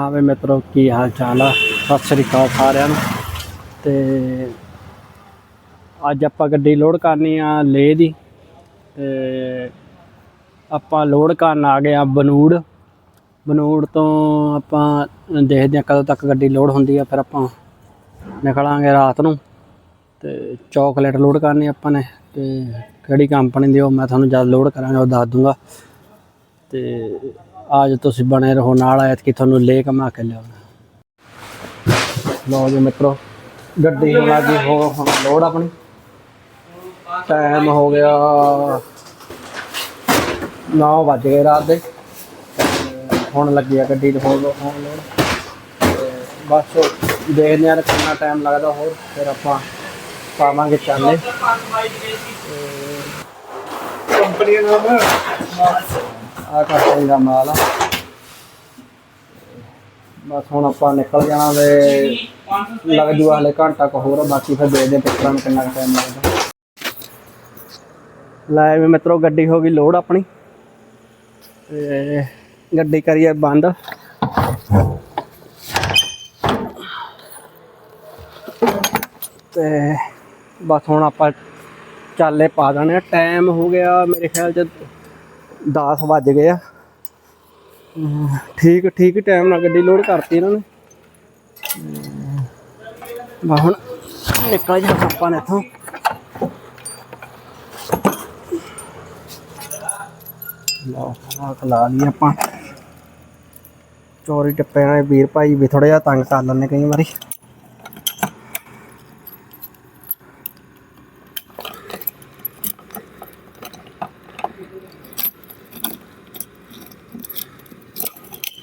ਹਾਂ ਵੀ ਮਿੱਤਰੋ, ਕੀ ਹਾਲ ਚਾਲ ਆ? ਸਤਿ ਸ੍ਰੀ ਅਕਾਲ ਸਾਰਿਆਂ ਨੂੰ। ਤੇ ਅੱਜ ਆਪਾਂ ਗੱਡੀ ਲੋਡ ਕਰਨੀ ਆ ਲੇ ਦੀ। ਤੇ ਆਪਾਂ ਲੋਡ ਕਰਨ ਆ ਗਏ ਆ ਬਨੂੜ। ਬਨੂੜ ਤੋਂ ਆਪਾਂ ਦੇਖਦੇ ਆ ਕਦੋਂ ਤੱਕ ਗੱਡੀ ਲੋਡ ਹੁੰਦੀ ਆ, ਫਿਰ ਆਪਾਂ ਨਿਕਲਾਂਗੇ ਰਾਤ ਨੂੰ। ਤੇ ਚਾਕਲੇਟ ਲੋਡ ਕਰਨੀ ਆਪਾਂ ਨੇ, ਤੇ ਕਿਹੜੀ ਕੰਪਨੀ ਦੀ ਉਹ ਮੈਂ ਤੁਹਾਨੂੰ ਜਦ ਲੋਡ ਕਰਾਂਗਾ, ਉਹ ਦੱਸ ਦੂੰਗਾ। ਤੇ ਅੱਜ ਤੁਸੀਂ ਬਣੇ ਰਹੋ ਨਾਲ ਆਇਤ ਕਿ ਤੁਹਾਨੂੰ ਲੈ ਕਮਾ ਕੇ ਲਿਆਉਣਾ। ਲਓ ਜੀ ਮਿੱਤਰੋ, ਗੱਡੀ ਹੁਣ ਲੱਗੀ ਹੋ ਹੁਣ ਲੋਡ ਆਪਣੀ। ਟਾਈਮ ਹੋ ਗਿਆ 9 ਵਜ ਗਏ ਰਾਤ ਦੇ। ਹੁਣ ਲੱਗੀ ਆ ਗੱਡੀ ਤੇ ਹੁਣ ਹੁਣ ਲੋਡ। ਬਸ ਦੇਖਦੇ ਆ ਕਿੰਨਾ ਟਾਈਮ ਲੱਗਦਾ ਹੋਰ, ਫਿਰ ਆਪਾਂ ਪਾਵਾਂਗੇ ਚਾਲੇ। ਕੰਪਨੀ ਦਾ ਨਾਮ। ਆ ਕੰਪਨੀ ਦਾ ਮਾਲ ਆ। ਬਸ ਹੁਣ ਆਪਾਂ ਨਿਕਲ ਜਾਣਾ ਤੇ ਲੱਗ ਜੂਗਾ ਹਲੇ ਘੰਟਾ ਕੁ ਹੋਰ ਆ, ਬਾਕੀ ਫਿਰ ਦੇਖਦੇ ਹਾਂ ਪਿੱਛਰਾਂ ਨੂੰ ਕਿੰਨਾ ਟਾਈਮ ਲੱਗਦਾ ਲੈ ਵੀ ਮਿੱਤਰੋ ਗੱਡੀ ਹੋ ਗਈ ਲੋਡ ਆਪਣੀ। ਤੇ ਗੱਡੀ ਕਰੀਏ ਬੰਦ। ਤੇ ਬਸ ਹੁਣ ਆਪਾਂ ਚਾਲੇ ਪਾ ਦੇਣੇ ਆ। ਟਾਈਮ ਹੋ ਗਿਆ ਮੇਰੇ ਖਿਆਲ ਚ 10 ਵੱਜ ਗਏ ਆ। ਠੀਕ ਠੀਕ ਟਾਈਮ ਨਾਲ ਗੱਡੀ ਲੋਡ ਕਰਤੀ ਇਹਨਾਂ ਨੇ। ਬਾ ਹੁਣ ਨਿਕਲ ਜਾ ਆਪਾਂ ਨੇ ਇੱਥੋਂ। ਲਓ ਆਹ ਖਲਾ ਲਈ ਆਪਾਂ। ਚੋਰੀ ਟੱਪੇ ਵਾਲੇ ਵੀਰ ਭਾਈ ਵੀ ਥੋੜਾ ਜਿਹਾ ਤੰਗ ਕਰ ਲੈਂਦੇ ਕਈ ਵਾਰੀ।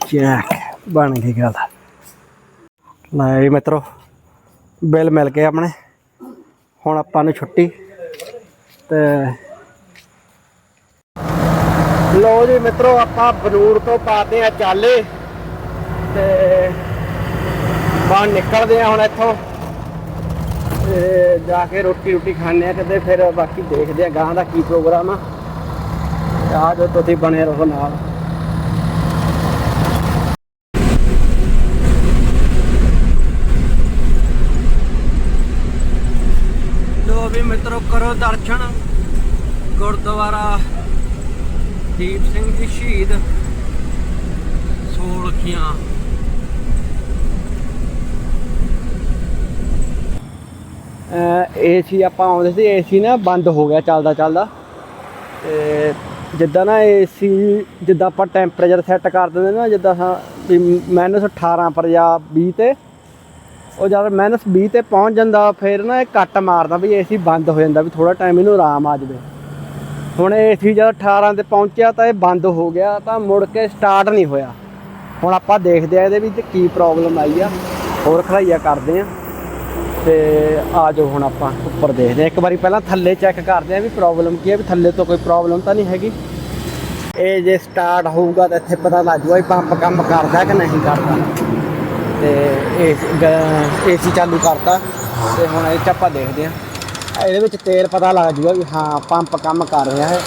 ਚੈੱਕ ਬਣ ਗਈ ਗੱਲ। ਲੈ ਜੀ ਮਿੱਤਰੋ, ਬਿੱਲ ਮਿਲ ਗਏ ਆਪਣੇ। ਹੁਣ ਆਪਾਂ ਨੂੰ ਛੁੱਟੀ। ਤੇ ਲੋ ਜੀ ਮਿੱਤਰੋ, ਆਪਾਂ ਬਨੂੜ ਤੋਂ ਪਾਤੇ ਆ ਚਾਲੇ। ਤੇ ਬਾਹਰ ਨਿਕਲਦੇ ਆ ਹੁਣ ਇੱਥੋਂ। ਤੇ ਜਾ ਕੇ ਰੋਟੀ ਰੋਟੀ ਖਾਣੇ ਆ ਕਿਤੇ, ਫਿਰ ਬਾਕੀ ਦੇਖਦੇ ਆ ਗਾਂ ਦਾ ਕੀ ਪ੍ਰੋਗਰਾਮ ਆ। ਆ ਜੋ ਤੁਸੀਂ ਬਣੇ ਰਹੋ ਨਾਲ ਲੋ ਵੀ ਮਿੱਤਰੋ ਕਰੋ ਦਰਸ਼ਨ, ਗੁਰਦੁਆਰਾ, ਦੀਪ ਸਿੰਘ ਜੀ ਸ਼ਹੀਦ ਸੋਲਖੀਆਂ ਏਸੀ ਆਪਾਂ ਆਉਂਦੇ ਸੀ ਏਸੀ ਨਾ ਬੰਦ ਹੋ ਗਿਆ ਚੱਲਦਾ ਚੱਲਦਾ। ਤੇ ਜਿੱਦਾਂ ਨਾ ਏਸੀ ਜਿੱਦਾਂ ਆਪਾਂ ਟੈਂਪਰੇਚਰ ਸੈੱਟ ਕਰ ਦਿੰਦੇ ਨਾ, ਜਿੱਦਾਂ ਹਾਂ ਵੀ 18 ਪਰ ਜਾਂ 20 ਤੇ ਉਹ ਜਦ ਮਾਈਨਸ 20 ਤੇ ਪਹੁੰਚ ਜਾਂਦਾ, ਫਿਰ ਨਾ ਇਹ ਕੱਟ ਮਾਰਦਾ ਵੀ ਏਸੀ ਬੰਦ ਹੋ ਜਾਂਦਾ ਵੀ ਥੋੜਾ ਟਾਈਮ ਇਹਨੂੰ ਆਰਾਮ ਆ ਜਾਵੇ। ਹੁਣ ਏਸੀ ਜਦ 18 ਤੇ ਪਹੁੰਚਿਆ ਤਾਂ ਇਹ ਬੰਦ ਹੋ ਗਿਆ, ਤਾਂ ਮੁੜ ਕੇ ਸਟਾਰਟ ਨਹੀਂ ਹੋਇਆ। ਹੁਣ ਆਪਾਂ ਦੇਖਦੇ ਆ ਇਹਦੇ ਵਿੱਚ ਕੀ ਪ੍ਰੋਬਲਮ ਆਈ ਆ। ਹੋਰ ਖੜਾਈਆ ਕਰਦੇ ਆ। ਤੇ ਆ ਜਾਓ ਹੁਣ ਆਪਾਂ ਉੱਪਰ ਦੇਖਦੇ ਆ। ਇੱਕ ਵਾਰੀ ਪਹਿਲਾਂ ਥੱਲੇ ਚੈੱਕ ਕਰਦੇ ਆ ਵੀ ਪ੍ਰੋਬਲਮ ਕੀ ਹੈ ਵੀ ਥੱਲੇ ਤੋਂ ਕੋਈ ਪ੍ਰੋਬਲਮ ਤਾਂ ਨਹੀਂ ਹੈਗੀ। ਇਹ ਜੇ ਸਟਾਰਟ ਹੋਊਗਾ ਤਾਂ ਇੱਥੇ ਪਤਾ ਲੱਗ ਜੂਗਾ ਵੀ ਪੰਪ ਕੰਮ ਕਰਦਾ ਕਿ ਨਹੀਂ ਕਰਦਾ। ਤੇ ਇਹ ਏਸੀ ਚਾਲੂ ਕਰਤਾ ਤੇ ਹੁਣ ਇਹ 'ਚ ਆਪਾਂ ਦੇਖਦੇ ਆ ਇਹਦੇ ਵਿੱਚ ਤੇਲ ਪਤਾ ਲੱਗ ਜੂਗਾ ਵੀ ਹਾਂ, ਪੰਪ ਕੰਮ ਕਰ ਰਿਹਾ ਹੈ,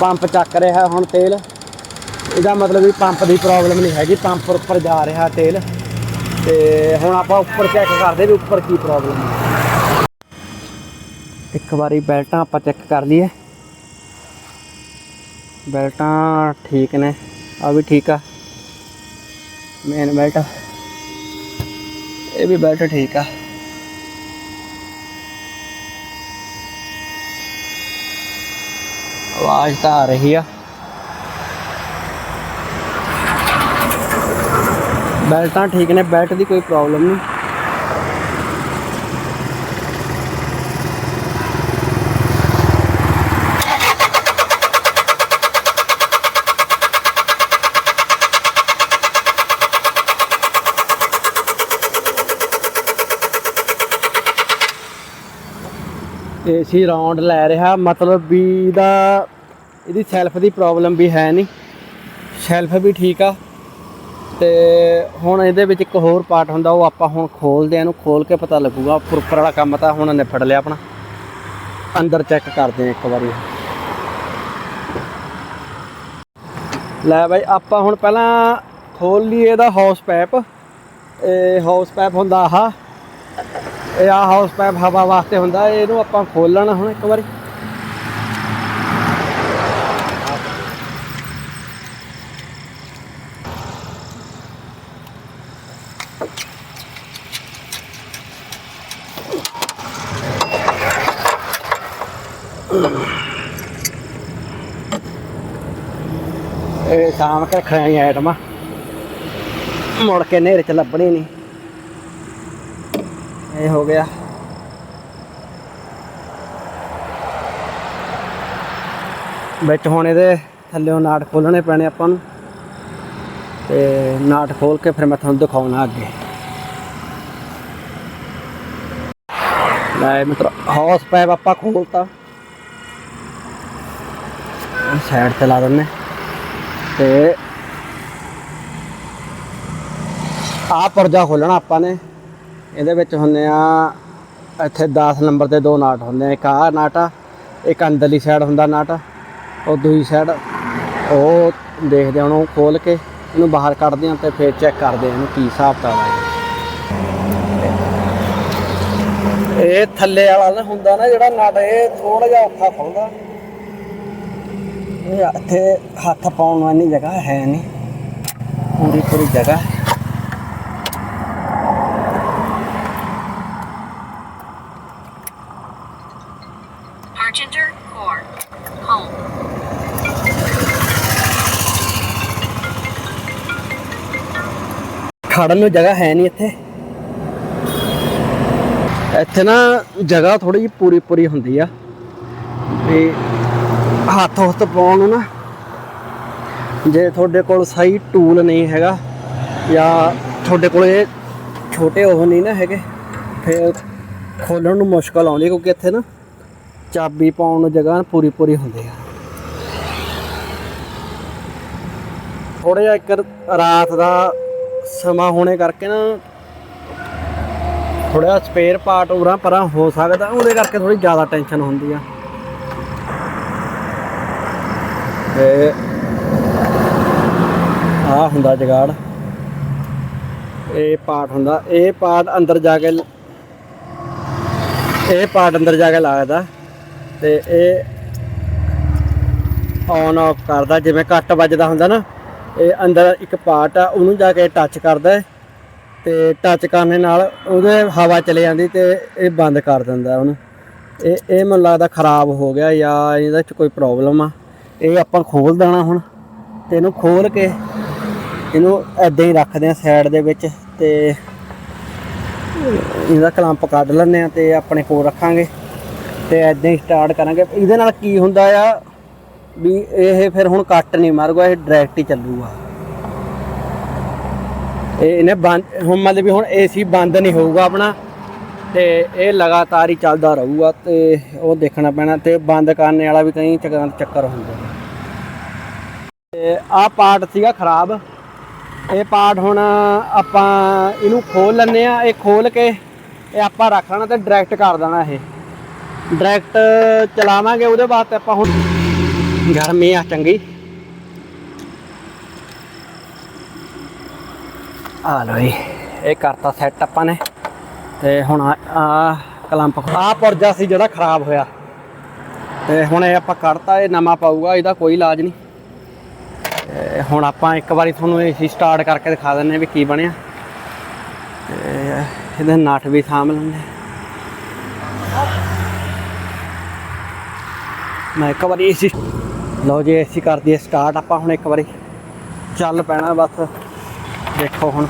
ਪੰਪ ਚੱਕ ਰਿਹਾ ਹੁਣ ਤੇਲ। ਇਹਦਾ ਮਤਲਬ ਵੀ ਪੰਪ ਦੀ ਪ੍ਰੋਬਲਮ ਨਹੀਂ ਹੈਗੀ, ਪੰਪ ਉੱਪਰ ਜਾ ਰਿਹਾ ਤੇਲ। ਤੇ ਹੁਣ ਆਪਾਂ ਉੱਪਰ ਚੈੱਕ ਕਰਦੇ ਵੀ ਉੱਪਰ ਕੀ ਪ੍ਰੋਬਲਮ ਹੈ। ਇੱਕ ਵਾਰੀ ਬੈਲਟਾਂ ਆਪਾਂ ਚੈੱਕ ਕਰ ਲਈਏ। ਬੈਲਟਾਂ ਠੀਕ ਨੇ, ਆ ਵੀ ਠੀਕ ਆ। ਮੇਨ ਬੈਲਟ ਇਹ ਵੀ ਬੈਲਟ ਠੀਕ ਆ। ਆਵਾਜ਼ ਤਾਂ ਆ ਰਹੀ ਆ। ਬੈਲਟਾਂ ਠੀਕ ਨੇ, ਬੈਲਟ ਦੀ ਕੋਈ ਪ੍ਰੋਬਲਮ ਨਹੀਂ। ਏਸੀ ਰਾਉਂਡ ਲੈ ਰਿਹਾ, ਮਤਲਬ ਵੀ ਇਹਦਾ, ਇਹਦੀ ਸੈਲਫ ਦੀ ਪ੍ਰੋਬਲਮ ਵੀ ਹੈ ਨਹੀਂ। ਸੈਲਫ ਵੀ ਠੀਕ ਆ। ਤੇ ਹੁਣ ਇਹਦੇ ਵਿੱਚ ਇੱਕ ਹੋਰ ਪਾਰਟ ਹੁੰਦਾ, ਉਹ ਆਪਾਂ ਹੁਣ ਖੋਲਦੇ ਆ, ਇਹਨੂੰ ਖੋਲ ਕੇ ਪਤਾ ਲੱਗੂਗਾ, ਉੱਪਰ ਉੱਪਰ ਵਾਲਾ ਕੰਮ ਤਾਂ ਹੁਣ ਨਿਪਟ ਲਿਆ ਆਪਣਾ। ਅੰਦਰ ਚੈੱਕ ਕਰਦੇ ਆ ਇੱਕ ਵਾਰੀ। ਲੈ ਬਾਈ, ਆਪਾਂ ਹੁਣ ਪਹਿਲਾਂ ਖੋਲ ਲਈਏ ਇਹਦਾ ਹਾਊਸ ਪੈਪ ਇਹ ਹਾਊਸ ਪੈਪ ਹੁੰਦਾ ਆਹ। ਇਹ ਆ ਹਾਊਸ ਪੈਪ ਹਵਾ ਵਾਸਤੇ ਹੁੰਦਾ, ਇਹਨੂੰ ਆਪਾਂ ਖੋਲ ਲੈਣਾ ਹੁਣ ਇੱਕ ਵਾਰੀ। ਇਹ ਸਾਮ ਕੇ ਰੱਖਣਾ ਆਈਟਮਾਂ ਮੁੜ ਕੇ ਨੇਰੇ ਚ ਲੱਭਣੀ ਨਹੀਂ। ਇਹ ਹੋ ਗਿਆ। ਵਿੱਚ ਹੁਣ ਇਹਦੇ ਥੱਲੇੋਂ ਨਾਟ ਖੋਲਣੇ ਪੈਣੇ ਆਪਾਂ ਨੂੰ। ਤੇ ਨਾਟ ਖੋਲ ਕੇ ਫਿਰ ਮੈਂ ਤੁਹਾਨੂੰ ਦਿਖਾਉਣਾ ਅੱਗੇ। ਲੈ ਮਿੱਤਰ, ਹਾਊਸ ਪੈਪ ਆਪਾਂ ਖੋਲਤਾ ਸਾਈਡ ਤੇ ਲਾ ਦਿੰਨੇ ਤੇ ਆਹ ਪਰਜਾ ਖੋਲਣਾ ਆਪਾਂ ਨੇ। ਇਹਦੇ ਵਿੱਚ ਹੁੰਦੇ ਆ, ਇੱਥੇ 10 ਨੰਬਰ ਤੇ ਦੋ ਨਾਟ ਹੁੰਦੇ ਆ। ਇੱਕ ਆਹ ਨਾਟ ਆ, ਇੱਕ ਅੰਦਰਲੀ ਸਾਈਡ ਹੁੰਦਾ ਨਾਟ, ਉਹ ਦੂਜੀ ਸਾਈਡ ਉਹ ਦੇਖਦੇ ਹਾਂ ਉਹਨੂੰ ਖੋਲ ਕੇ ਇਹਨੂੰ ਬਾਹਰ ਕੱਢਦੇ ਹਾਂ ਤੇ ਫਿਰ ਚੈੱਕ ਕਰਦੇ ਹਾਂ ਇਹਨੂੰ ਕੀ ਹਿਸਾਬ ਕਿਤਾਬ ਆ ਇਹ। ਇਹ ਥੱਲੇ ਵਾਲਾ ਨਾ ਹੁੰਦਾ ਨਾ ਜਿਹੜਾ ਨਟ, ਇਹ ਥੋੜਾ ਜਿਹਾ ਔਖਾ ਖੁੱਲਦਾ। ਇਹ ਇੱਥੇ ਹੱਥ ਪਾਉਣ ਵਾਲੀ ਜਗ੍ਹਾ ਹੈ ਨਹੀਂ। ਪੂਰੀ ਪੂਰੀ ਜਗ੍ਹਾ। ਖੜਨ ਨੂੰ ਜਗ੍ਹਾ ਹੈ ਨਹੀਂ ਇੱਥੇ। ਇੱਥੇ ਨਾ ਜਗ੍ਹਾ ਥੋੜੀ ਜਿਹੀ ਪੂਰੀ ਪੂਰੀ ਹੁੰਦੀ ਆ। ਤੇ ਹੱਥ ਹੁੱਥ ਪਾਉਣ ਨੂੰ ਨਾ, ਜੇ ਤੁਹਾਡੇ ਕੋਲ ਸਹੀ ਟੂਲ ਨਹੀਂ ਹੈਗਾ ਜਾਂ ਤੁਹਾਡੇ ਕੋਲ ਇਹ ਛੋਟੇ ਉਹ ਨਹੀਂ ਨਾ ਹੈਗੇ, ਫਿਰ ਖੋਲਣ ਨੂੰ ਮੁਸ਼ਕਲ ਆਉਂਦੀ ਕਿਉਂਕਿ ਇੱਥੇ ਨਾ ਚਾਬੀ ਪਾਉਣ ਨੂੰ ਜਗ੍ਹਾ ਪੂਰੀ ਪੂਰੀ ਹੁੰਦੀ ਆ। ਥੋੜਾ ਜਿਹਾ ਇੱਕ ਰਾਤ ਦਾ ਸਮਾਂ ਹੋਣੇ ਕਰਕੇ ਨਾ ਥੋੜਾ ਸਪੇਅਰ ਪਾਰਟ ਉਰਾਂ ਪਰਾਂ ਹੋ ਸਕਦਾ, ਉਹਦੇ ਕਰਕੇ ਥੋੜੀ ਜ਼ਿਆਦਾ ਟੈਨਸ਼ਨ ਹੁੰਦੀ ਆ। ਤੇ ਆ ਹੁੰਦਾ ਜਗਾੜ। ਇਹ ਪਾਰਟ ਹੁੰਦਾ, ਇਹ ਪਾਰਟ ਅੰਦਰ ਜਾ ਕੇ ਇਹ ਪਾਰਟ ਅੰਦਰ ਜਾ ਕੇ ਲੱਗਦਾ ਤੇ ਇਹ ਔਨ ਆਫ ਕਰਦਾ, ਜਿਵੇਂ ਕੱਟ ਵੱਜਦਾ ਹੁੰਦਾ ਨਾ। ਇਹ ਅੰਦਰ ਇੱਕ ਪਾਰਟ ਆ, ਉਹਨੂੰ ਜਾ ਕੇ ਟੱਚ ਕਰਦਾ ਹੈ ਤੇ ਟੱਚ ਕਰਨ ਨਾਲ ਉਹਦੇ ਹਵਾ ਚਲੇ ਜਾਂਦੀ ਤੇ ਇਹ ਬੰਦ ਕਰ ਦਿੰਦਾ ਉਹਨੂੰ। ਇਹ ਇਹ ਮੈਨੂੰ ਲੱਗਦਾ ਖਰਾਬ ਹੋ ਗਿਆ ਜਾਂ ਇਹਦੇ ਚ ਕੋਈ ਪ੍ਰੋਬਲਮ ਆ। ਇਹ ਆਪਾਂ ਖੋਲ ਦੇਣਾ ਹੁਣ ਤੇ ਇਹਨੂੰ ਖੋਲ ਕੇ ਇਹਨੂੰ ਐਦਾਂ ਹੀ ਰੱਖਦੇ ਆ ਸਾਈਡ ਦੇ ਵਿੱਚ ਤੇ ਇਹਦਾ ਕਲੰਪ ਕੱਢ ਲੈਂਦੇ ਆ ਤੇ ਆਪਣੇ ਕੋਲ ਰੱਖਾਂਗੇ ਤੇ ਐਦਾਂ ਹੀ ਸਟਾਰਟ ਕਰਾਂਗੇ। ਇਹਦੇ ਨਾਲ ਕੀ ਹੁੰਦਾ ਆ ਵੀ ਇਹ ਫਿਰ ਹੁਣ ਕੱਟ ਨਹੀਂ ਮਾਰੂਗਾ, ਇਹ ਡਾਇਰੈਕਟ ਹੀ ਚੱਲੂਗਾ। ਇਹ ਇਹਨੇ ਬੰਦ, ਹੁਣ ਮਤਲਬ ਵੀ ਹੁਣ ਏਸੀ ਬੰਦ ਨਹੀਂ ਹੋਊਗਾ ਆਪਣਾ, ਤੇ ਇਹ ਲਗਾਤਾਰ ਹੀ ਚੱਲਦਾ ਰਹੂਗਾ ਤੇ ਉਹ ਦੇਖਣਾ ਪੈਣਾ ਤੇ ਬੰਦ ਕਰਨ ਵਾਲਾ ਵੀ ਕਈ ਚੱਕਰ ਚੱਕਰ ਹੁੰਦਾ ਤੇ ਆਹ ਪਾਰਟ ਸੀਗਾ ਖਰਾਬ। ਇਹ ਪਾਰਟ ਹੁਣ ਆਪਾਂ ਇਹਨੂੰ ਖੋਲ ਲੈਂਦੇ ਆ ਇਹ ਖੋਲ ਕੇ ਇਹ ਆਪਾਂ ਰੱਖ ਲੈਣਾ ਤੇ ਡਾਇਰੈਕਟ ਕਰ ਦੇਣਾ ਇਹ। ਡਾਇਰੈਕਟ ਚਲਾਵਾਂਗੇ, ਉਹਦੇ ਵਾਸਤੇ ਆਪਾਂ ਹੁਣ ਗਰਮੀ ਆ ਚੰਗੀ ਆ ਲੋ ਜੀ, ਇਹ ਕਰਤਾ ਸੈੱਟ ਆਪਾਂ ਨੇ। ਤੇ ਹੁਣ ਆ ਕਲੰਪ ਆ ਪੁਰਜਾ ਸੀ ਜਿਹੜਾ ਖਰਾਬ ਹੋਇਆ। ਤੇ ਹੁਣ ਇਹ ਆਪਾਂ ਕੱਢਤਾ ਇਹ ਨਵਾਂ ਪਾਊਗਾ, ਇਹਦਾ ਕੋਈ ਇਲਾਜ ਨਹੀਂ। ਤੇ ਹੁਣ ਆਪਾਂ ਇੱਕ ਵਾਰੀ ਤੁਹਾਨੂੰ ਇਹ ਸਟਾਰਟ ਕਰਕੇ ਦਿਖਾ ਦਿੰਨੇ ਵੀ ਕੀ ਬਣਿਆ। ਤੇ ਇਹਦੇ ਨਟ ਵੀ ਸਾਂਭ ਲੈਂਦੇ ਮੈਂ ਇੱਕ ਵਾਰੀ ਏਸੀ ਲਓ ਜੀ ਏਸੀ ਕਰ ਦਈਏ ਸਟਾਰਟ ਆਪਾਂ ਹੁਣ ਇੱਕ ਵਾਰੀ ਚੱਲ ਪੈਣਾ ਬਸ। ਦੇਖੋ ਹੁਣ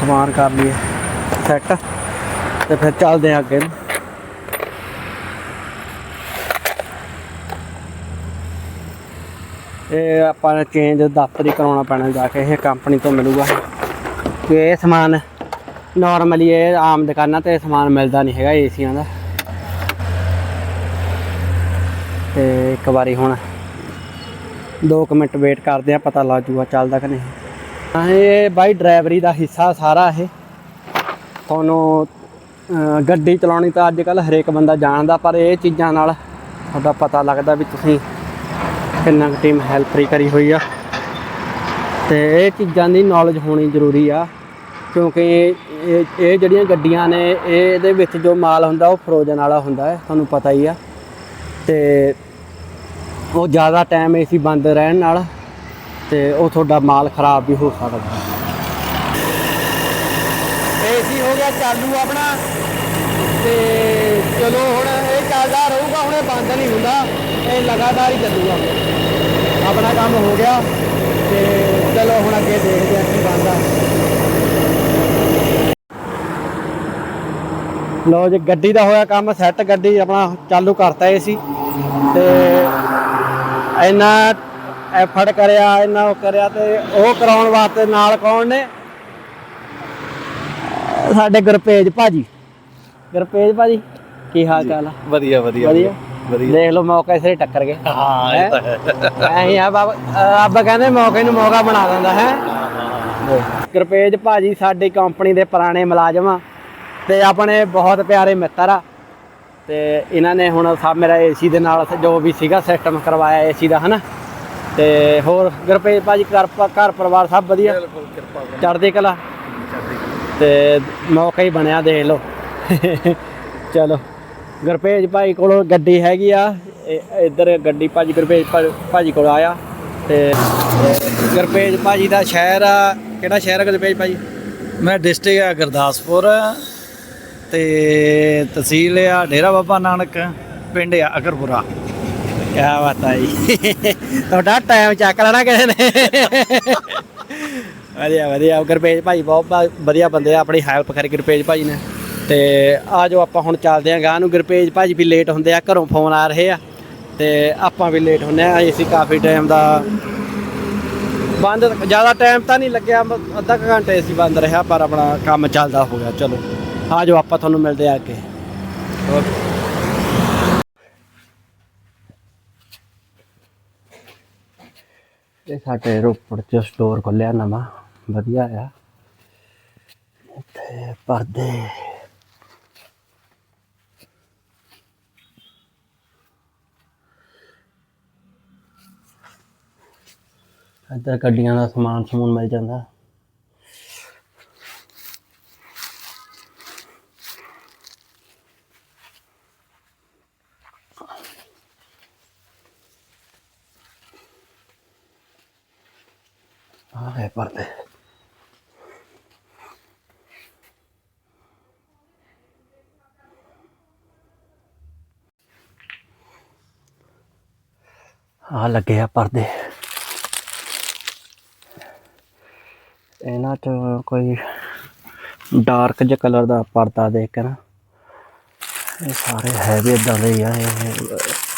ਸਮਾਨ ਕਰ ਲਈਏ ਸੈੱਟ ਤੇ ਫਿਰ ਚੱਲਦੇ ਹਾਂ ਅੱਗੇ ਨੂੰ। ਇਹ ਆਪਾਂ ਨੇ ਚੇਂਜ ਦਫ਼ਤਰੀ ਕਰਾਉਣਾ ਪੈਣਾ ਜਾ ਕੇ, ਇਹ ਕੰਪਨੀ ਤੋਂ ਮਿਲੂਗਾ। ਕਿ ਇਹ ਸਮਾਨ ਨਾਰਮਲੀ ਇਹ ਆਮ ਦੁਕਾਨਾਂ ਤੇ ਸਮਾਨ ਮਿਲਦਾ ਨਹੀਂ ਹੈਗਾ ਏਸੀਆਂ ਦਾ। ਤੇ ਇੱਕ ਵਾਰੀ ਹੁਣ 2 ਮਿੰਟ ਵੇਟ ਕਰਦੇ ਆ ਪਤਾ ਲੱਗ ਜੂਗਾ ਚੱਲਦਾ ਕਿ ਨਹੀਂ। ਹਾਂ ਇਹ ਬਾਈ ਡਰਾਈਵਰੀ ਦਾ ਹਿੱਸਾ ਸਾਰਾ ਇਹ। ਤੁਹਾਨੂੰ ਗੱਡੀ ਚਲਾਉਣੀ ਤਾਂ ਅੱਜ ਕੱਲ ਹਰੇਕ ਬੰਦਾ ਜਾਣਦਾ, ਪਰ ਇਹ ਚੀਜ਼ਾਂ ਨਾਲ ਤੁਹਾਡਾ ਪਤਾ ਲੱਗਦਾ ਵੀ ਤੁਸੀਂ ਕਿੰਨਾ ਕੁ ਟੀਮ ਹੈਲਪ ਕਰੀ ਹੋਈ ਆ। ਤੇ ਇਹ ਚੀਜ਼ਾਂ ਦੀ ਨੌਲੇਜ ਹੋਣੀ ਜ਼ਰੂਰੀ ਆ, ਕਿਉਂਕਿ ਇਹ, ਇਹ- ਇਹ ਜਿਹੜੀਆਂ ਗੱਡੀਆਂ ਨੇ, ਇਹ ਇਹਦੇ ਵਿੱਚ ਜੋ ਮਾਲ ਹੁੰਦਾ, ਉਹ ਫਰੋਜ਼ਨ ਵਾਲਾ ਹੁੰਦਾ ਹੈ, ਤੁਹਾਨੂੰ ਪਤਾ ਹੀ ਆ। ਤੇ ਉਹ ਜ਼ਿਆਦਾ ਟਾਈਮ ਏਸੀ ਬੰਦ ਰਹਿਣ ਨਾਲ ਤੇ ਉਹ ਤੁਹਾਡਾ ਮਾਲ ਖਰਾਬ ਵੀ ਹੋ ਸਕਦਾ। ਏਸੀ ਹੋ ਗਿਆ, ਚਾਲੂ ਆਪਣਾ। ਤੇ ਚਲੋ ਹੁਣ ਇਹ ਚੱਲਦਾ ਰਹੂਗਾ, ਹੁਣ ਇਹ ਬੰਦ ਨਹੀਂ ਹੁੰਦਾ। ਇਹ ਲਗਾਤਾਰ ਹੀ ਚੱਲੂਗਾ। ਆਪਣਾ ਕੰਮ ਹੋ ਗਿਆ। ਤੇ ਚਲੋ ਹੁਣ ਅੱਗੇ ਦੇਖਦੇ ਹਾਂ ਕੀ ਬਣਦਾ। ਲੋ ਜੀ, ਗੱਡੀ ਦਾ ਹੋਇਆ ਕੰਮ ਸੈੱਟ ਗੱਡੀ ਆਪਣਾ ਚਾਲੂ ਕਰਤਾ ਏਸੀ ਤੇ ਇੰਨਾ ਐਫਰਟ ਕਰਿਆ ਇੰਨਾ ਉਹ ਕਰਿਆ ਤੇ ਉਹ ਕਰਾਉਣ ਵਾਸਤੇ ਨਾਲ ਕੌਣ ਨੇ? ਸਾਡੇ ਗੁਰਪੇਜ ਭਾਜੀ। ਗੁਰਪੇਜ ਭਾਜੀ ਕੀ ਹਾਲ ਚਾਲ ਆ? ਵਧੀਆ ਵਧੀਆ ਵਧੀਆ? ਦੇਖ ਲਓ ਮੌਕੇ ਸਿਰੇ ਟੱਕਰ ਗਏ ਹਾਂ ਇਹ ਤਾਂ ਹੈ। ਐਂ ਆ ਬਾਬਾ ਅੱਬ ਕਹਿੰਦੇ ਮੌਕੇ ਨੂੰ ਮੌਕਾ ਬਣਾ ਦਿੰਦਾ ਹੈ? ਗੁਰਪੇਜ ਭਾਜੀ ਸਾਡੀ ਕੰਪਨੀ ਦੇ ਪੁਰਾਣੇ ਮੁਲਾਜ਼ਮ ਆ ਤੇ ਆਪਣੇ ਬਹੁਤ ਪਿਆਰੇ ਮਿੱਤਰ ਆ। ਤੇ ਇਹਨਾਂ ਨੇ ਹੁਣ ਸਭ ਮੇਰਾ ਏਸੀ ਦੇ ਨਾਲ ਜੋ ਵੀ ਸੀਗਾ ਸਿਸਟਮ ਕਰਵਾਇਆ ਏਸੀ ਦਾ ਹਨਾ? ਤੇ ਹੋਰ ਗੁਰਪੇਜ ਭਾਜੀ ਘਰ ਘਰ ਪਰਿਵਾਰ ਸਭ ਵਧੀਆ? ਬਿਲਕੁਲ ਕਿਰਪਾ ਚੜ੍ਹਦੀ ਕਲਾ? ਤੇ ਮੌਕਾ ਹੀ ਬਣਿਆ ਦੇਖ ਲਓ। ਚਲੋ ਗੁਰਪੇਜ ਭਾਈ ਕੋਲ ਗੱਡੀ ਹੈਗੀ ਆ। ਇੱਧਰ ਗੱਡੀ ਭਾਜੀ ਗੁਰਪੇਜ ਭਾ- ਭਾਜੀ ਕੋਲ ਆਇਆ। ਤੇ ਗੁਰਪੇਜ ਭਾਜੀ ਦਾ ਸ਼ਹਿਰ ਆ। ਕਿਹੜਾ ਸ਼ਹਿਰ ਹੈ ਗੁਰਪੇਜ ਭਾਜੀ? ਮੈਂ ਡਿਸਟ੍ਰਿਕਟ ਆ ਗੁਰਦਾਸਪੁਰ। ਤੇ ਤਹਿਸੀਲ ਆ ਡੇਰਾ ਬਾਬਾ ਨਾਨਕ, ਪਿੰਡ ਆ ਅਕਰਪੁਰਾ। ਕੀ ਬਾਤ ਆ ਜੀ। ਤੁਹਾਡਾ ਟਾਈਮ ਚੱਕ ਲੈਣਾ ਕਿਸੇ ਨੇ। ਵਧੀਆ ਵਧੀਆ। ਗੁਰਪੇਜ ਭਾਈ ਬਹੁਤ ਵਧੀਆ ਬੰਦੇ ਆ, ਆਪਣੀ ਹੈਲਪ ਕਰੀ ਗੁਰਪੇਜ ਭਾਈ ਨੇ। ਤੇ ਆ ਜੋ ਆਪਾਂ ਹੁਣ ਚੱਲਦੇ ਆਂ ਗਾਂ ਨੂੰ। ਗੁਰਪੇਜ ਭਾਜੀ ਵੀ ਲੇਟ ਹੁੰਦੇ ਆ, ਘਰੋਂ ਫੋਨ ਆ ਰਹੇ ਆ। ਤੇ ਆਪਾਂ ਵੀ ਲੇਟ ਹੁੰਨੇ ਆ। ਅਸੀਂ ਕਾਫੀ ਟਾਈਮ ਦਾ ਬੰਦ, ਜ਼ਿਆਦਾ ਟਾਈਮ ਤਾਂ ਨਹੀਂ ਲੱਗਿਆ। ਅੱਧਾ ਕੁ ਘੰਟੇ ਅਸੀਂ ਬੰਦ ਰਿਹਾ, ਪਰ ਆਪਣਾ ਕੰਮ ਚੱਲਦਾ ਹੋ ਗਿਆ। ਚਲੋ। ਆ ਜਾਓ ਆਪਾਂ ਤੁਹਾਨੂੰ ਮਿਲਦੇ ਆ ਅੱਗੇ। ਇਹ ਸਾਡੇ ਰੋਪੜ ਚ ਸਟੋਰ ਖੁੱਲਿਆ ਨਵਾਂ, ਵਧੀਆ ਆ। ਇੱਥੇ ਪਰਦੇ। ਇੱਧਰ ਗੱਡੀਆਂ ਦਾ ਸਮਾਨ ਸਮੂਨ ਮਿਲ ਜਾਂਦਾ। ਆ ਹੈ ਪਰਦੇ ਆ ਲੱਗੇ ਆ ਪਰਦੇ ਇਹਨਾਂ ਚ ਕੋਈ ਡਾਰਕ ਜਿਹਾ ਕਲਰ ਦਾ ਪਰਦਾ ਦੇਖ ਕੇ ਨਾ ਇਹ ਸਾਰੇ ਹੈ ਵੀ ਇਦਾਂ ਦੇ ਹੀ ਆ ਇਹ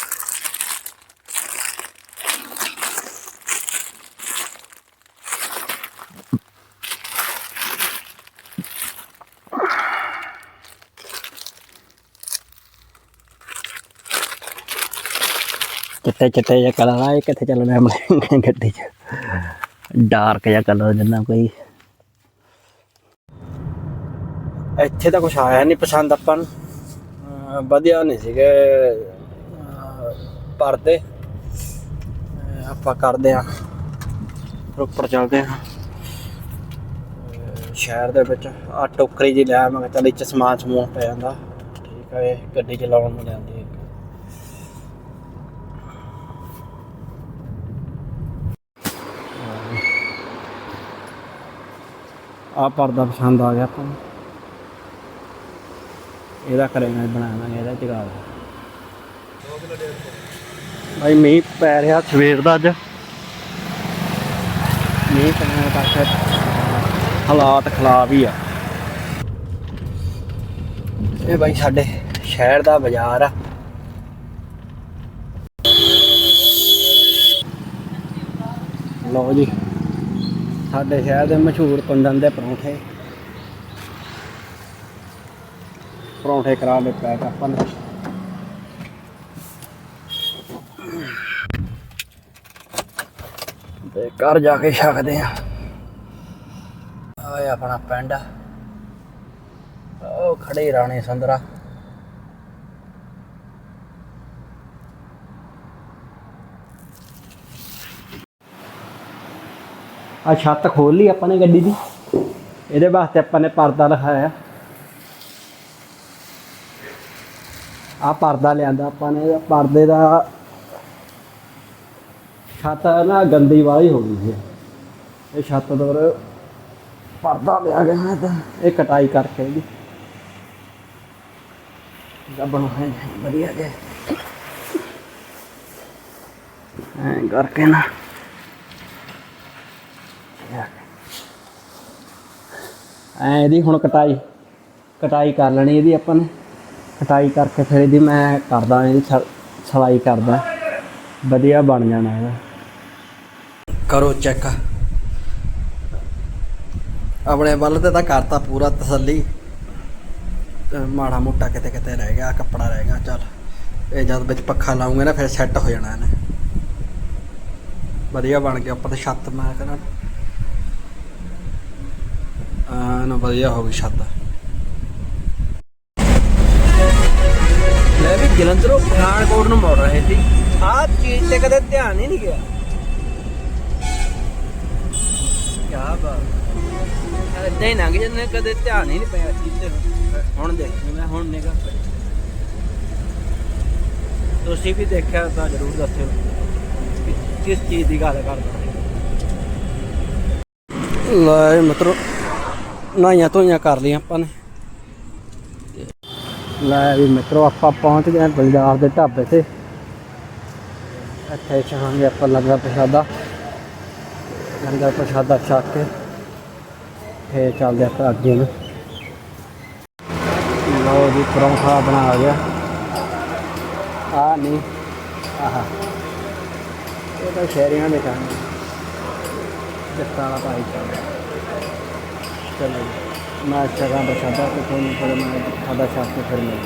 ਚਿੱਟੇ ਚਿੱਟੇ ਜਿਹਾ ਕਲਰ ਆ, ਇਹ ਕਿੱਥੇ ਚੱਲਣਾ ਆਪਣੇ ਗੱਡੀ 'ਚ। ਡਾਰਕ ਜਿਹਾ ਕਲਰ ਜਿੰਨਾ ਕੋਈ। ਇੱਥੇ ਤਾਂ ਕੁਝ ਆਇਆ ਨਹੀਂ ਪਸੰਦ ਆਪਾਂ ਨੂੰ। ਵਧੀਆ ਨਹੀਂ ਸੀਗੇ। ਪਰਦੇ। ਆਪਾਂ ਕਰਦੇ ਆ। ਉੱਪਰ ਚੱਲਦੇ ਆ। ਸ਼ਹਿਰ ਦੇ ਵਿੱਚ ਆ ਟੋਕਰੀ ਜੀ ਲਿਆ ਮੈਂ ਕਿਹਾ ਚੱਲ ਇਹ 'ਚ ਸਮਾਨ ਸਮੂਨ ਪੈ ਜਾਂਦਾ। ਠੀਕ ਆ, ਇਹ ਗੱਡੀ ਚਲਾਉਣ ਨੂੰ ਜਾਂਦੀ ਹੈ ਆ ਪਰਦਾ ਪਸੰਦ ਆ ਗਿਆ ਆਪਾਂ ਨੂੰ। ਇਹਦਾ ਕਰੇਗਾ ਬਣਾਵਾਂਗੇ ਇਹਦਾ ਜਗਾ ਭਾਈ ਮੀਂਹ ਪੈ ਰਿਹਾ ਸਵੇਰ ਦਾ ਅੱਜ। ਮੀਂਹ ਪੈਣ ਕਰਕੇ ਹਾਲਾਤ ਖਰਾਬ ਹੀ ਆ। ਇਹ ਭਾਈ ਸਾਡੇ ਸ਼ਹਿਰ ਦਾ ਬਾਜ਼ਾਰ ਆ। ਲਓ ਜੀ। ਸਾਡੇ ਸ਼ਹਿਰ ਦੇ ਮਸ਼ਹੂਰ ਕੁੰਦਨ ਦੇ ਪਰੌਂਠੇ। ਪਰੌਂਠੇ ਕਰਾ ਲੈ ਪੈਕ ਆਪਾਂ ਨੇ। ਤੇ ਘਰ ਜਾ ਕੇ ਛਕਦੇ ਆ। ਆਏ ਆਪਣਾ ਪਿੰਡ। ਉਹ ਖੜੇ ਰਾਣੇ ਸੰਦਰਾ ਆ ਛੱਤ ਖੋਲ ਲਈ ਆਪਾਂ ਨੇ ਗੱਡੀ ਦੀ। ਇਹਦੇ ਵਾਸਤੇ ਆਪਾਂ ਨੇ ਪਰਦਾ ਲਗਾਇਆ ਆ ਪਰਦਾ ਲਿਆਂਦਾ ਆਪਾਂ ਨੇ। ਪਰਦੇ ਦਾ ਛੱਤ ਨਾ ਗੰਦੀ ਵਾਲੀ ਹੋ ਗਈ ਸੀ। ਇਹ ਛੱਤ ਦੋਰ ਪਰਦਾ ਲਿਆ ਗਿਆ ਹੈ ਤਾਂ। ਇਹ ਕਟਾਈ ਕਰਕੇ ਇਹਦੀ। ਗੱਬਣ ਹੈ ਵਧੀਆ ਜੇ ਐ ਕਰਕੇ ਨਾ। ਐ ਇਹਦੀ ਹੁਣ ਕਟਾਈ ਕਟਾਈ ਕਰ ਲੈਣੀ ਇਹਦੀ ਆਪਾਂ ਨੇ। ਕਟਾਈ ਕਰਕੇ ਫਿਰ ਇਹਦੀ ਮੈਂ ਕਰਦਾ, ਇਹਦੀ ਸਲਾਈ ਕਰਦਾ। ਵਧੀਆ ਬਣ ਜਾਣਾ ਇਹਦਾ। ਕਰੋ ਚੈੱਕ। ਆਪਣੇ ਵੱਲ ਤੇ ਤਾਂ ਕਰਤਾ ਪੂਰਾ ਤਸੱਲੀ। ਮਾੜਾ ਮੋਟਾ ਕਿਤੇ ਕਿਤੇ ਰਹਿ ਗਿਆ, ਕੱਪੜਾ ਰਹਿ ਗਿਆ, ਚੱਲ। ਇਹ ਜਦ ਵਿੱਚ ਪੱਖਾ ਲਾਉਂਗੇ ਨਾ, ਫਿਰ ਸੈੱਟ ਹੋ ਜਾਣਾ ਇਹਨੇ। ਵਧੀਆ ਬਣ ਗਿਆ ਉੱਪਰ ਤੇ ਛੱਤ ਮੈਂ ਕਹਿੰਦਾ ਨਾ ਵਧੀਆ ਹੋ ਗਈ ਛੱਤ ਮੈਂ ਵੀ ਜਲੰਧਰੋਂ ਪਠਾਨਕੋਟ ਨੂੰ ਮੁੜ ਰਹੇ ਸੀ। ਆਹ ਚੀਜ਼ ਤੇ ਕਦੇ ਧਿਆਨ ਹੀ ਨਹੀਂ ਗਿਆ। ਕਿਆ ਬਾਤ। ਏਦਾਂ ਹੀ ਲੰਘ ਜਾਂਦੇ ਕਦੇ ਧਿਆਨ ਹੀ ਨਹੀਂ ਪਿਆ ਚੀਜ਼ ਤੇ। ਹੁਣ ਦੇਖ ਮੈਂ ਹੁਣ ਨਿਗਾ ਤੁਸੀਂ ਵੀ ਦੇਖਿਆ ਤਾਂ ਜ਼ਰੂਰ ਦੱਸਿਓ ਕਿਸ ਚੀਜ਼ ਦੀ ਗੱਲ ਕਰਦਾ। ਲੈ ਮਤਲਬ ਨਹਾਈਆਂ ਧੋਈਆਂ ਕਰ ਲਈਆਂ ਆਪਾਂ ਨੇ। ਲੈ ਵੀ ਮਿੱਤਰੋ, ਆਪਾਂ ਪਹੁੰਚ ਗਏ ਬਲਦਾਰ ਦੇ ਢਾਬੇ ਤੇ। ਇੱਥੇ ਚਾਹਾਂਗੇ ਆਪਾਂ ਲੰਗਰ ਪ੍ਰਸ਼ਾਦਾ। ਲੰਗਰ ਪ੍ਰਸ਼ਾਦਾ ਛਕ ਕੇ ਫੇਰ ਚੱਲਦੇ ਆਪਾਂ ਅੱਗੇ ਨੂੰ। ਲਓ ਜੀ, ਪਰੌਂਠਾ ਬਣਾ ਗਿਆ ਆ ਨਹੀਂ, ਆਹਾ। ਇਹ ਤਾਂ ਸ਼ਹਿਰੀਆਂ ਦੇ ਕੰਮ ਜੱਟਾਂ ਵਾਲਾ ਭਾਈ ਚੱਲ ਚਲੋ। ਜੀ। ਮੈਂ ਜਗ੍ਹਾ ਬਚਾਦਾ ਤੇ ਤੁਹਾਨੂੰ ਫਿਰ ਮੈਂ ਸਾਡਾ ਛੱਕ ਕੇ ਫਿਰ ਮਿਲ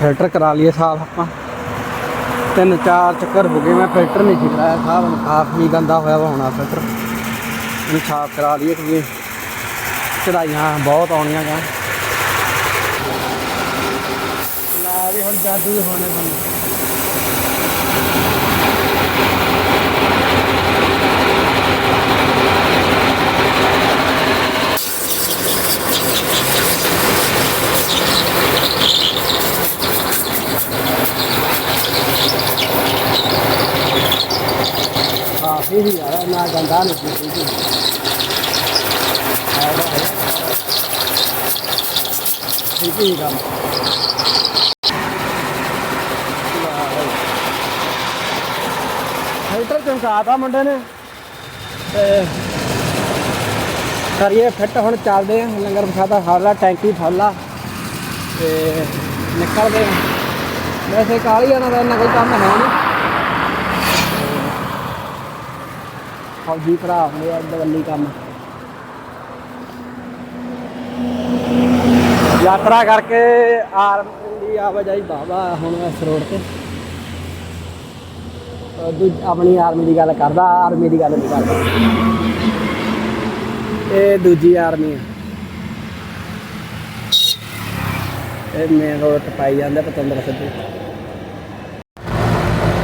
ਫਿਲਟਰ ਕਰਾ ਲਈਏ ਸਾਫ਼ ਆਪਾਂ। ਤਿੰਨ ਚਾਰ ਚੱਕਰ ਹੋ ਗਏ, ਮੈਂ ਫਿਲਟਰ ਨਹੀਂ ਸੀ ਕਰਾਇਆ ਸਾਹਬ ਨੂੰ ਕਾਫੀ ਗੰਦਾ ਹੋਇਆ ਵਾ ਹੋਣਾ ਫਿਲਟਰ। ਇਹਨੂੰ ਸਾਫ਼ ਕਰਾ ਲਈਏ ਕਿਉਂਕਿ ਚੜਾਈਆਂ ਬਹੁਤ ਆਉਣੀਆਂ ਗਾ। ਲੈ ਵੀ ਹੁਣ ਜਾਦੂ ਹੀ ਹੋਣੇ ਯਾਰ ਨਾ ਗੰਦਾ ਨਹੀਂ ਸੀ ਸੀ ਠੀਕ ਕੰਮ ਫਿਲਟਰ ਚਮਕਾਤਾ ਮੁੰਡੇ ਨੇ। ਤੇ ਕਰੀਏ ਫਿੱਟ, ਹੁਣ ਚੱਲਦੇ ਆ ਲੰਗਰ ਪ੍ਰਸ਼ਾਦਾ ਖਾਲਾ ਟੈਂਕੀ ਫਾਲਾ ਤੇ ਨਿਕਲਦੇ ਆ। ਵੈਸੇ ਕਾਲੀ ਆਣਾ ਦਾ ਇੰਨਾ ਕੋਈ ਕੰਮ ਹੈ ਨਹੀਂ। ਫੌਜੀ ਭਰਾ ਹੁੰਦੇ ਆ, ਦਵੱਲੀ ਕੰਮ। ਯਾਤਰਾ ਕਰਕੇ ਆਰਮੀ ਦੀ ਆਵਾਜਾਈ ਬਾਬਾ ਹੁਣ ਇਸ ਰੋਡ ਤੇ। ਅਹ ਆਪਣੀ ਆਰਮੀ ਦੀ ਗੱਲ ਕਰਦਾ, ਆਰਮੀ ਦੀ ਗੱਲ ਨਹੀਂ ਕਰਦਾ। ਇਹ ਦੂਜੀ ਆਰਮੀ ਆ। ਇਹ ਮੇਨ ਰੋਡ ਤੇ ਪਾਈ ਜਾਂਦੇ ਪਤੰਦਰ ਸਿੱਧੂ।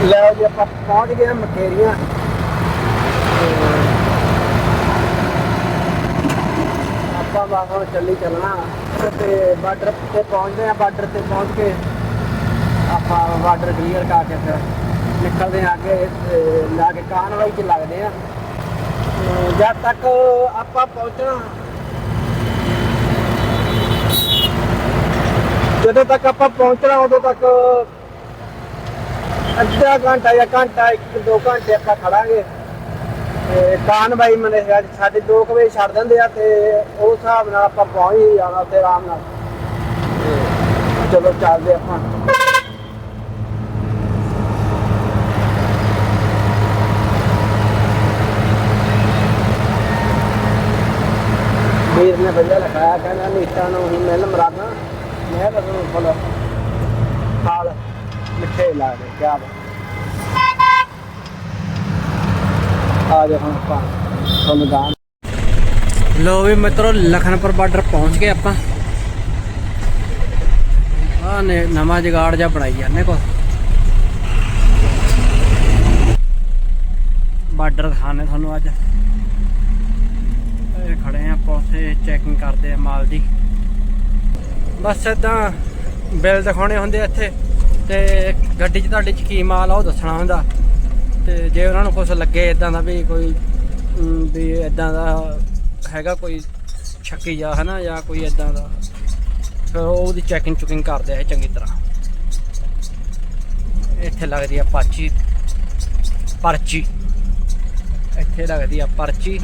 ਲਓ ਜੀ, ਆਪਾਂ ਪਹੁੰਚ ਗਏ ਹਾਂ ਮਕੇਰੀਆਂ ਆਪਾਂ ਬਸ ਚੱਲੀ ਚੱਲਣਾ। ਤੇ ਬਾਰਡਰ ਤੇ ਪਹੁੰਚਦੇ ਆ, ਬਾਰਡਰ ਤੇ ਪਹੁੰਚ ਕੇ ਆਪਾਂ ਬਾਰਡਰ ਕਲੀਅਰ ਕਰਕੇ ਫਿਰ ਨਿਕਲਦੇ ਆ ਅੱਗੇ ਲਾ ਕੇ ਕਾਨਵਾਈ ਚ ਲੱਗਦੇ ਆ। ਜਦ ਤੱਕ ਆਪਾਂ ਪਹੁੰਚਣਾ ਜਦੋਂ ਤੱਕ ਆਪਾਂ ਪਹੁੰਚਣਾ ਉਦੋਂ ਤੱਕ ਅੱਧਾ ਘੰਟਾ ਜਾਂ ਘੰਟਾ, ਇੱਕ ਦੋ ਘੰਟੇ ਆਪਾਂ ਖੜਾਂਗੇ। ਤੇ ਕਾਨ ਮਨੇ ਸਾਡੇ 2 ਵਜੇ ਛੱਡ ਦਿੰਦੇ ਆ ਤੇ ਉਸ ਹਿਸਾਬ ਨਾਲ ਆਪਾਂ ਪਹੁੰਚ ਹੀ ਜਾਣਾ ਉੱਥੇ ਆਰਾਮ ਨਾਲ। ਚਲੋ ਚੱਲਦੇ ਆਪਾਂ। ਵੀਰ ਨੇ ਵਧੀਆ ਲਿਖਾਇਆ, ਕਹਿੰਦਾ ਨੀਤਾਂ ਨੂੰ ਹੀ ਮਿਲ ਮਰਾਦਾ ਮੈਂ ਤਾਂ ਤੁਹਾਨੂੰ ਫਲ ਹਾਲ ਮਿੱਠੇ ਲਾ ਕਿਆ ਬਾਤ ਆ ਜਾ ਹੁਣ ਆਪਾਂ ਤੁਹਾਨੂੰ ਗਾਂ ਲੋ ਵੀ ਮਿੱਤਰੋ, ਲਖਨਪੁਰ ਬਾਰਡਰ ਪਹੁੰਚ ਗਏ ਆਪਾਂ। ਆ ਨੇ ਨਵਾਂ ਜਗਾੜ ਜਿਹਾ ਬਣਾਈ ਜਾਂਦੇ ਕੋ ਬਾਰਡਰ ਦਿਖਾਣੇ ਤੁਹਾਨੂੰ ਅੱਜ। ਇਹ ਖੜੇ ਆ ਆਪਾਂ ਉੱਥੇ ਚੈਕਿੰਗ ਕਰਦੇ ਆ ਮਾਲ ਦੀ। ਬਸ ਇਦਾਂ ਬਿੱਲ ਦਿਖਾਉਣੇ ਹੁੰਦੇ ਇੱਥੇ ਤੇ ਗੱਡੀ 'ਚ ਤੁਹਾਡੇ 'ਚ ਕੀ ਮਾਲ ਆ ਉਹ ਦੱਸਣਾ ਹੁੰਦਾ। ਤੇ ਜੇ ਉਹਨਾਂ ਨੂੰ ਕੁਝ ਲੱਗੇ ਇਦਾਂ ਦਾ ਵੀ ਕੋਈ ਵੀ ਇਦਾਂ ਦਾ ਹੈਗਾ ਕੋਈ ਸ਼ੱਕੀ ਜਾਂ ਹਨਾ ਜਾਂ ਕੋਈ ਇਦਾਂ ਦਾ, ਫਿਰ ਉਹਦੀ ਚੈਕਿੰਗ ਚੁਕਿੰਗ ਕਰਦੇ ਆ ਚੰਗੀ ਤਰ੍ਹਾਂ। ਇੱਥੇ ਲੱਗਦੀ ਆ ਪਾਚੀ ਪਰਚੀ। ਇੱਥੇ ਲੱਗਦੀ ਆ ਪਰਚੀ।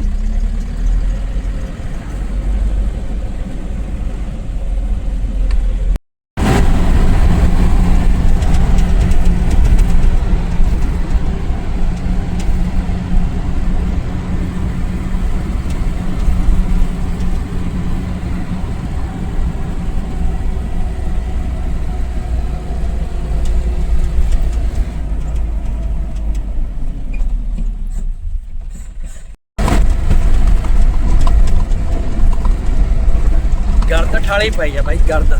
ਗਰਦ ਠਾਲੀ ਪਈ ਆ ਬਾਈ ਗਰਦ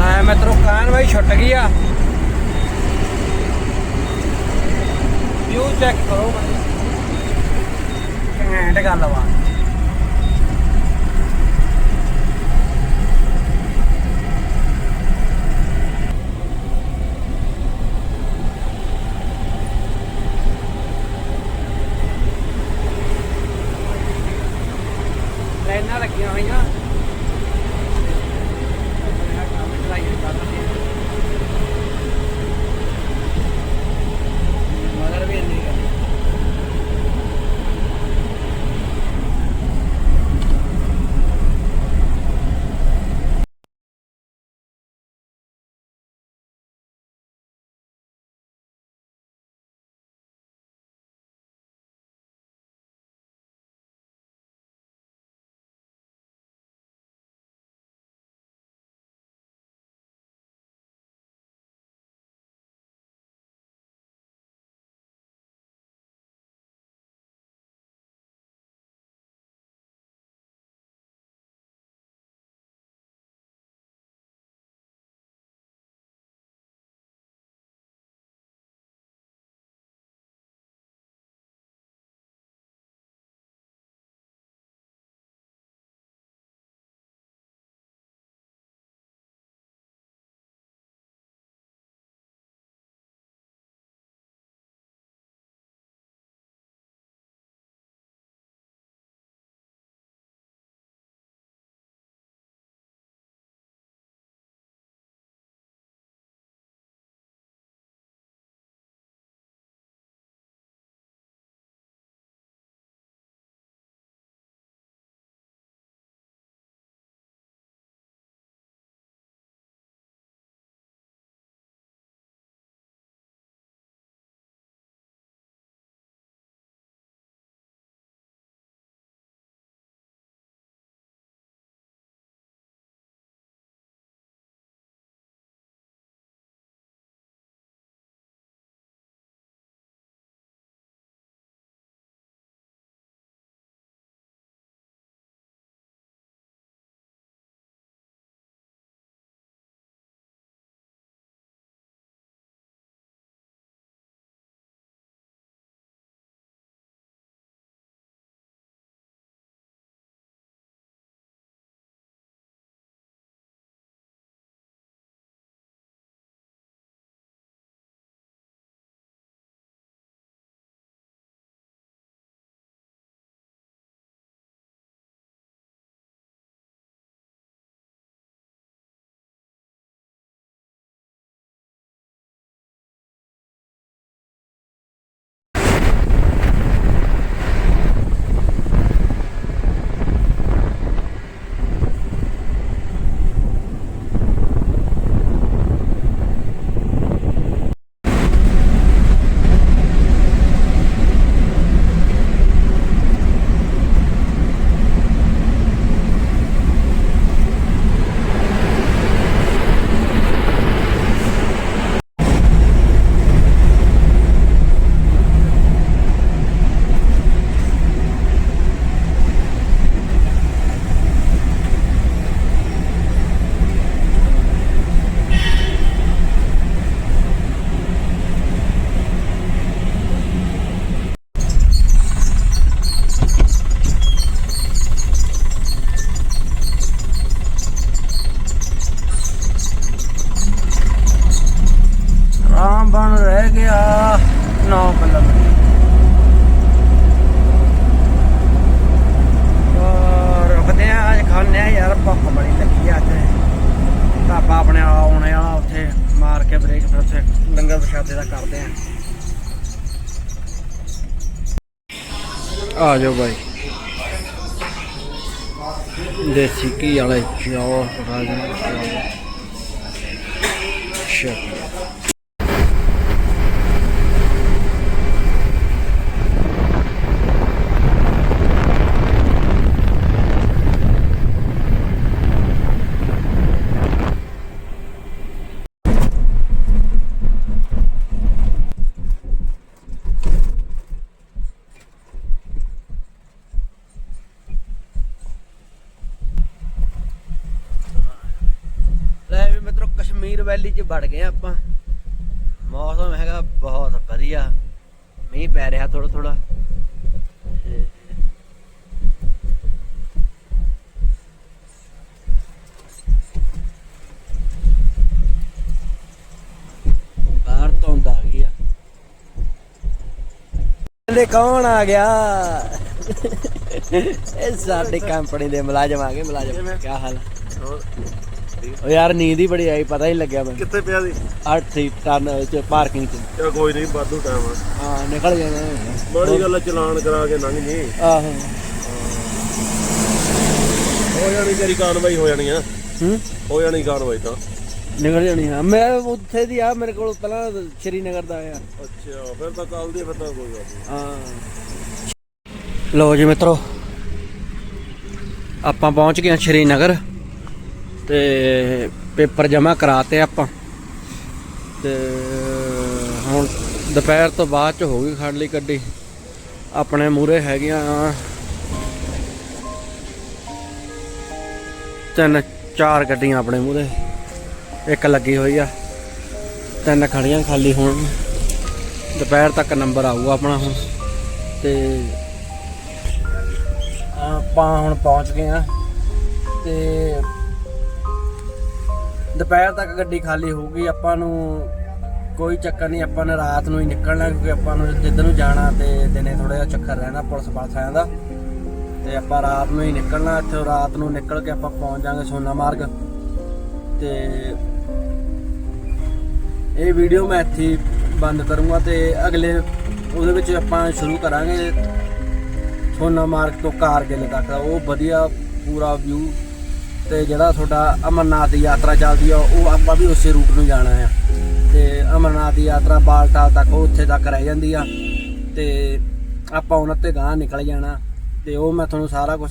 ਲੈ ਮਿੱਤਰੋ ਕਾਨ ਬਾਈ 是 ਕੌਣ ਆ ਗਿਆ? ਇਹ ਸਾਡੇ ਕੰਪਨੀ ਦੇ ਮੁਲਾਜ਼ਮ ਆ ਗਏ ਮੁਲਾਜ਼ਮ। ਕੀ ਹਾਲ? ਉਹ ਯਾਰ ਨੀਂਦ ਹੀ ਬੜੀ ਆਈ ਪਤਾ ਹੀ ਲੱਗਿਆ ਮੈਨੂੰ। ਕਿੱਥੇ ਪਿਆ ਸੀ? 8 ਸੀ ਟਨ ਚ ਪਾਰਕਿੰਗ ਚ। ਚਲ ਕੋਈ ਨਹੀਂ ਵਾਧੂ ਟਾਈਮ ਆ। ਹਾਂ ਨਿਕਲ ਜਾਣਾ ਬੜੀ ਗੱਲ ਆ, ਚਲਾਨ ਕਰਾ ਕੇ ਲੰਘ ਜੀ ਆਹੋ। ਹੋ ਜਾਣੀ ਤੇਰੀ ਕਾਰਵਾਈ ਹੋ ਜਾਣੀ ਆ। ਹੂੰ? ਹੋ ਜਾਣੀ ਕਾਰਵਾਈ ਤਾਂ। ਨਿਕਲ ਜਾਣੀ ਆ। ਮੈਂ ਉੱਥੇ ਦੀ ਆ ਮੇਰੇ ਕੋਲ ਪਹਿਲਾਂ ਸ਼੍ਰੀਨਗਰ ਦਾ ਆਇਆ ਅੱਛਾ ਫਿਰ ਤਾਂ ਕੱਲ ਦੀ ਫਿਰ ਤਾਂ ਕੋਈ ਗੱਲ ਨਹੀਂ। ਹਾਂ। ਲੋ ਜੀ ਮਿੱਤਰੋ ਆਪਾਂ ਪਹੁੰਚ ਗਏ ਹਾਂ ਸ਼੍ਰੀਨਗਰ ਤੇ ਪੇਪਰ ਜਮ੍ਹਾਂ ਕਰਾਤੇ ਆਪਾਂ। ਤੇ ਹੁਣ ਦੁਪਹਿਰ ਤੋਂ ਬਾਅਦ ਚ ਹੋ ਗਈ ਖੜ ਲਈ ਗੱਡੀ ਆਪਣੇ ਮੂਰੇ ਹੈਗੀਆਂ ਤਿੰਨ ਚਾਰ ਗੱਡੀਆਂ ਆਪਣੇ ਮੂਰੇ ਇੱਕ ਲੱਗੀ ਹੋਈ ਆ। ਤਿੰਨ ਖੜੀਆਂ ਖਾਲੀ ਹੋਣ। ਦੁਪਹਿਰ ਤੱਕ ਨੰਬਰ ਆਊਗਾ ਆਪਣਾ ਹੁਣ। ਤੇ ਆਪਾਂ ਹੁਣ ਪਹੁੰਚ ਗਏ ਆ। ਤੇ ਦੁਪਹਿਰ ਤੱਕ ਗੱਡੀ ਖਾਲੀ ਹੋਊਗੀ। ਆਪਾਂ ਨੂੰ ਕੋਈ ਚੱਕਰ ਨਹੀਂ, ਆਪਾਂ ਨੇ ਰਾਤ ਨੂੰ ਹੀ ਨਿਕਲਣਾ ਕਿਉਂਕਿ ਆਪਾਂ ਨੂੰ ਜਿੱਧਰ ਨੂੰ ਜਾਣਾ ਤੇ ਦਿਨੇ ਥੋੜਾ ਜਿਹਾ ਚੱਕਰ ਰਹਿਣਾ ਪੁਲਿਸ ਪਾਸਿਆਂ ਦਾ। ਤੇ ਆਪਾਂ ਰਾਤ ਨੂੰ ਹੀ ਨਿਕਲਣਾ। ਇੱਥੇ ਰਾਤ ਨੂੰ ਨਿਕਲ ਕੇ ਆਪਾਂ ਪਹੁੰਚ ਜਾਾਂਗੇ ਸੋਨਾ ਮਾਰਗ। ਤੇ ਇਹ ਵੀਡੀਓ ਮੈਂ ਇੱਥੇ ਬੰਦ ਕਰੂੰਗਾ ਤੇ ਅਗਲੇ ਉਹਦੇ ਵਿੱਚ ਆਪਾਂ ਸ਼ੁਰੂ ਕਰਾਂਗੇ। ਸੋਨਾ ਮਾਰਗ ਤੋਂ ਕਾਰਗਿਲ ਤੱਕ ਦਾ। ਉਹ ਵਧੀਆ ਪੂਰਾ ਵਿਊ ਤੇ ਜਿਹੜਾ ਤੁਹਾਡਾ ਅਮਰਨਾਥ ਦੀ ਯਾਤਰਾ ਚੱਲਦੀ ਆ, ਉਹ ਆਪਾਂ ਵੀ ਉਸੇ ਰੂਟ ਨੂੰ ਜਾਣਾ ਆ। ਤੇ ਅਮਰਨਾਥ ਦੀ ਯਾਤਰਾ ਬਾਲਟਾਲ ਤੱਕ ਉਹ ਉੱਥੇ ਤੱਕ ਰਹਿ ਜਾਂਦੀ ਆ ਤੇ ਆਪਾਂ ਉਹਨਾਂ ਤੇ ਗਾਂ ਨਿਕਲ ਜਾਣਾ ਤੇ ਉਹ ਮੈਂ ਤੁਹਾਨੂੰ ਸਾਰਾ ਕੁਝ